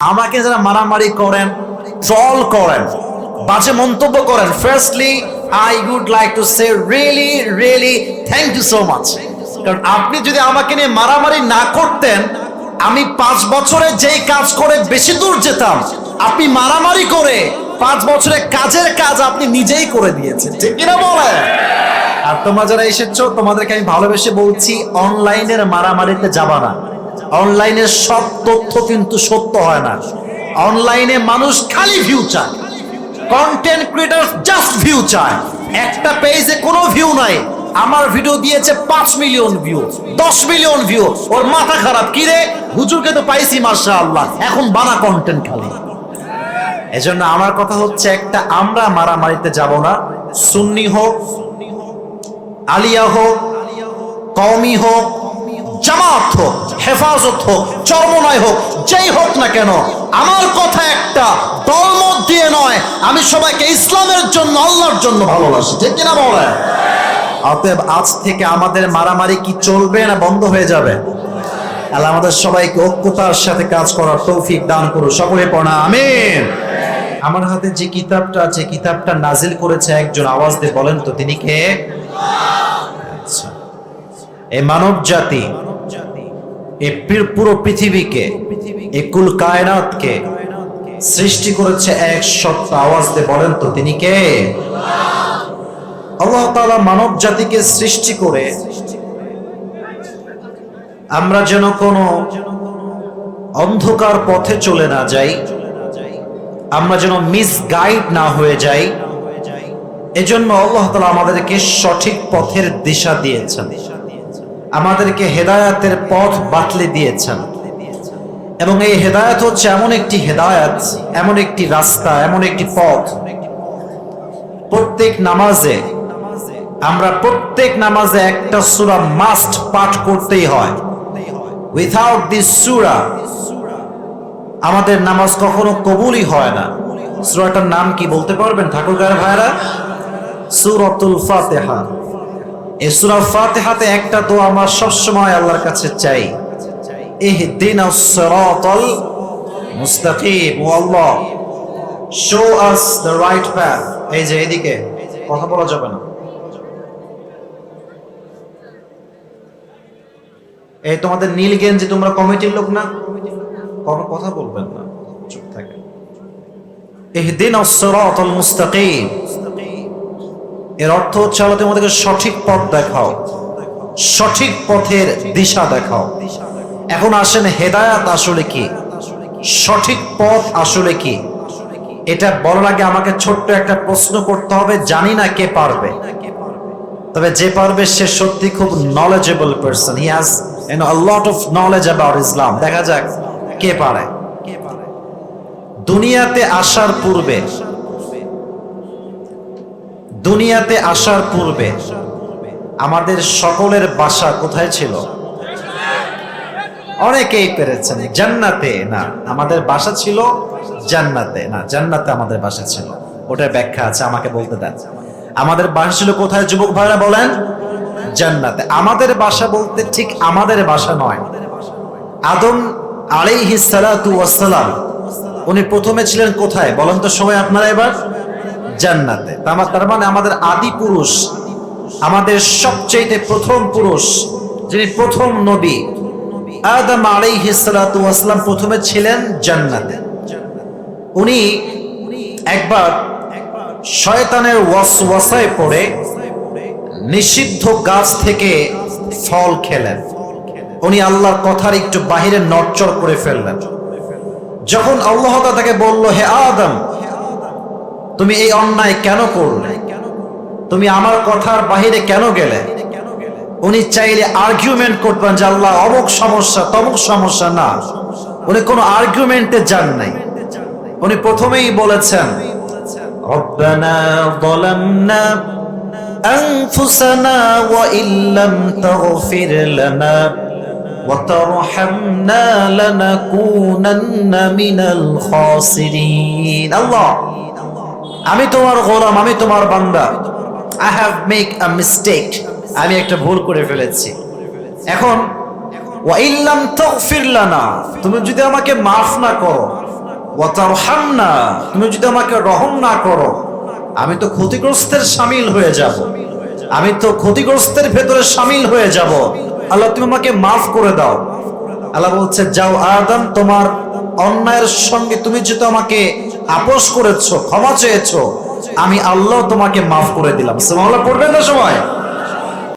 আমাকে যারা মারামারি করেন ট্রল করেন, বাজে মন্তব্য করেন firstly I would like to say really really thank you so much কারণ আপনি যদি আমাকে নিয়ে মারামারি না করতেন, আমি পাঁচ বছরে যেই কাজ করে বেশি দূর যেতাম, আপনি মারামারি করে পাঁচ বছরে কাজের কাজ আপনি নিজেই করে দিয়েছেন। ঠিক কিনা বলে আর তোমরা যারা এসেছ, তোমাদেরকে আমি ভালোবেসে বলছি অনলাইনের মারামারিতে যাবা না। অনলাইনের সব তথ্য কিন্তু সত্য হয় না। অনলাইনে মানুষ খালি ভিউ চায়। কন্টেন্ট ক্রিয়েটার জাস্ট ভিউ চায়। একটা পেজে কোনো ভিউ নাই। আমার ভিডিও দিয়েছে পাঁচ মিলিয়ন ভিউ দশ মিলিয়ন ভিউ ওর মাথা খারাপ। কি রে? হুজুরকে তো পাইছি মার্শা আল্লাহ এখন বানা কন্টেন্ট খালি। এজন্য আমার কথা হচ্ছে একটা, আমরা মারামারিতে যাব না। সুন্নি হোক, আলিয়া হোক, কওমি হোক জামাত হোক, হেফাজত হোক চরমনায় হোক, যেই হোক না কেন, আমার কথা একটা দলমত দিয়ে নয়, আমি সবাইকে ইসলামের জন্য, আল্লাহর জন্য ভালোবাসি, ঠিক কিনা বলে? অতএব আজ থেকে আমাদের মারামারি কি চলবে না বন্ধ হয়ে যাবে? আল্লাহ আমাদের সবাইকে ঐক্যতার সাথে কাজ করার তৌফিক দান করুন সকলে পড়া, আমিন। আমার হাতে যে কিতাবটা আছে, কিতাবটা নাজিল করেছে একজন, আওয়াজ দিয়ে বলেন তো, তিনি কে? আচ্ছা। এই মানব জাতি এই পুরো পৃথিবীকে এই কুল কায়নাতকে সৃষ্টি করেছে এক সত্য আওয়াজ দিয়ে বলেন তো তিনি কে? আল্লাহ তাআলা মানব জাতিকে সৃষ্টি করে আমরা যেন কোনো অন্ধকার পথে চলে না যাই আমরা যেন মিসগাইড না হয়ে যাই এজন্য আল্লাহ তাআলা আমাদেরকে সঠিক পথের দিশা দিয়েছেন। আমাদেরকে হেদায়াতের পথ বাতলে দিয়েছেন। এবং এই হেদায়াত হচ্ছে এমন একটি হেদায়াত, এমন একটি রাস্তা, এমন একটি পথ। প্রত্যেক নামাজে, আমরা প্রত্যেক নামাজে একটা সূরা মাস্ট পাঠ করতেই হয়। উইথাউট দিস সুরা, আমাদের নামাজ কখনো কবুলই হয় না। সুরাটার নাম কি বলতে পারবেন ঠাকুর গায়ের ভাইরা সূরাতুল ফাতিহা। এই সূরা ফাতিহাতে একটা দোয়া আমরা আল্লাহর কাছে চাই। সিরাতাল মুস্তাকিম। O Allah show us the right path এই যে এদিকে, কথা বলা যাবে না। এই তোমাদের নীল গেঞ্জি তোমরা কমিটির লোক না? কোনো কথা বলবেন না, চুপ থাকে ইহদিনাস সিরাতাল মুস্তাকিম। এর অর্থ হচ্ছে আল্লাহ তোমাদেরকে সঠিক পথ দেখাও, সঠিক পথের দিশা দেখাও। এখন আসেন হেদায়াত আসলে কি? সঠিক পথ আসলে কি? এটা বলার আগে আমাকে ছোট্ট একটা প্রশ্ন করতে হবে, জানি না কে পারবে। তবে যে পারবে সে সত্যি খুব knowledgeable person he has an lot of knowledge about Islam দেখা যাক কে পারে। দুনিয়াতে আসার পূর্বে দুনিয়াতে আসার পূর্বে আমাদের সকলের বাসা কোথায় ছিল? অনেকেই পেরেছেন, জান্নাতে। না, আমাদের বাসা ছিল জান্নাতে। না, জান্নাতে আমাদের বাসা ছিল। ওটার ব্যাখ্যা আছে, আমাকে বলতে দেন। আমাদের বাসা ছিল কোথায়, যুবক ভাইরা বলেন? জান্নাতে। আমাদের বাসা বলতে ঠিক আমাদের বাসা নয়। আদম আলাইহিস সালাতু ওয়াসসালাম উনি প্রথমে ছিলেন কোথায়? বলেন তো সবাই আপনারা এবার। জান্নাতে। তার মানে আমাদের আদি পুরুষ, আমাদের সবচেয়ে প্রথম পুরুষ, যিনি প্রথম নবী, আদম আলাইহিস সালাতু ওয়াসসালাম প্রথমে ছিলেন জান্নাতে। উনি একবার শয়তানের ওয়াসওয়াসায় পড়ে নিষিদ্ধ গাছ থেকে ফল খেলেন। উনি আল্লাহর কথার একটু বাহিরে নড়চড় করে ফেললেন। যখন আল্লাহ তাকে বলল, হে আদম তুমি এই অন্যায় কেন করলে তুমি আমার কথার বাহিরে কেন গেলে উনি চাইলে আর্গুমেন্ট করতেন যে আল্লাহ অমুক সমস্যা তমুক সমস্যা না উনি কোনো আর্গুমেন্টে যান নাই উনি প্রথমেই বলেছেন রব্বানা ظلمنا أنفسنا وإن لم تغفر لنا وترحمنا لنكونن من الخاسرين الله আমি তোমার গোলাম, আমি তোমার বান্দা। I have make a mistake আমি একটা ভুল করে ফেলেছি। এখন ওয়াইল্লাম তাগফির লানা তুমি যদি আমাকে মাফ না করো ওয়াতারহামনা তুমি যদি আমাকে রহম না করো, আমি তো ক্ষতিগ্রস্তের সামিল হয়ে যাব। আমি তো ক্ষতিগ্রস্তের ভেতরে সামিল হয়ে যাব। আল্লাহ, তুমি আমাকে মাফ করে দাও। আল্লাহ বলছে, যাও আদম, তোমার অন্যায়ের সঙ্গে তুমি যেহেতু আমাকে আপোষ করেছ ক্ষমা চেয়েছ আমি আল্লাহ তোমাকে মাফ করে দিলাম। সুবহানাল্লাহ পড়বেন না সবাই